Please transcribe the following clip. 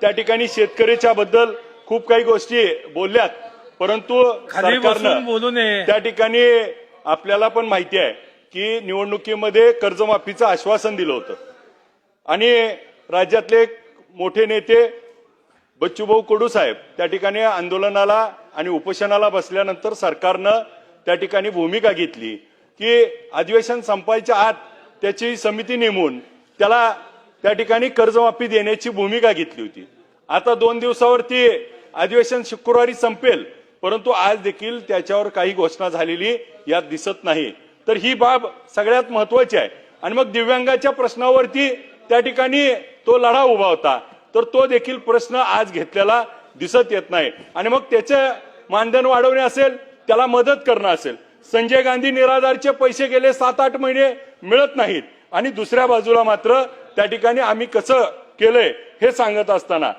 त्या ठिकाणी शेतकऱ्याच्या बद्दल खूप काही गोष्टी बोलल्यात. परंतु सरकारनं त्या ठिकाणी आपल्याला पण माहिती आहे की निवडणुकीमध्ये कर्जमाफीचं आश्वासन दिलं होतं. आणि राज्यातले मोठे नेते बच्चूभाऊ कडू साहेब त्या ठिकाणी आंदोलनाला आणि उपोषणाला बसल्यानंतर सरकारनं त्या ठिकाणी भूमिका घेतली की अधिवेशन संपायच्या आत त्याची समिती नेमून त्याला त्या ठिकाणी कर्जमाफी देण्याची भूमिका घेतली होती. आता दोन दिवसावरती अधिवेशन शुक्रवारी संपेल परंतु आज देखील त्याच्यावर काही घोषणा झालेली यात दिसत नाही. तर ही बाब सगळ्यात महत्वाची आहे. आणि मग दिव्यांगाच्या प्रश्नावरती त्या ठिकाणी तो लढा उभा होता. तर तो देखील प्रश्न आज घेतलेला दिसत येत नाही. आणि मग त्याचं मानधन वाढवणे असेल त्याला मदत करणं असेल. संजय गांधी निराधारचे पैसे गेले सात आठ महिने मिळत नाहीत. आणि दुसऱ्या बाजूला मात्र त्या ठिकाणी आम्ही कसं केलंय हे सांगत असताना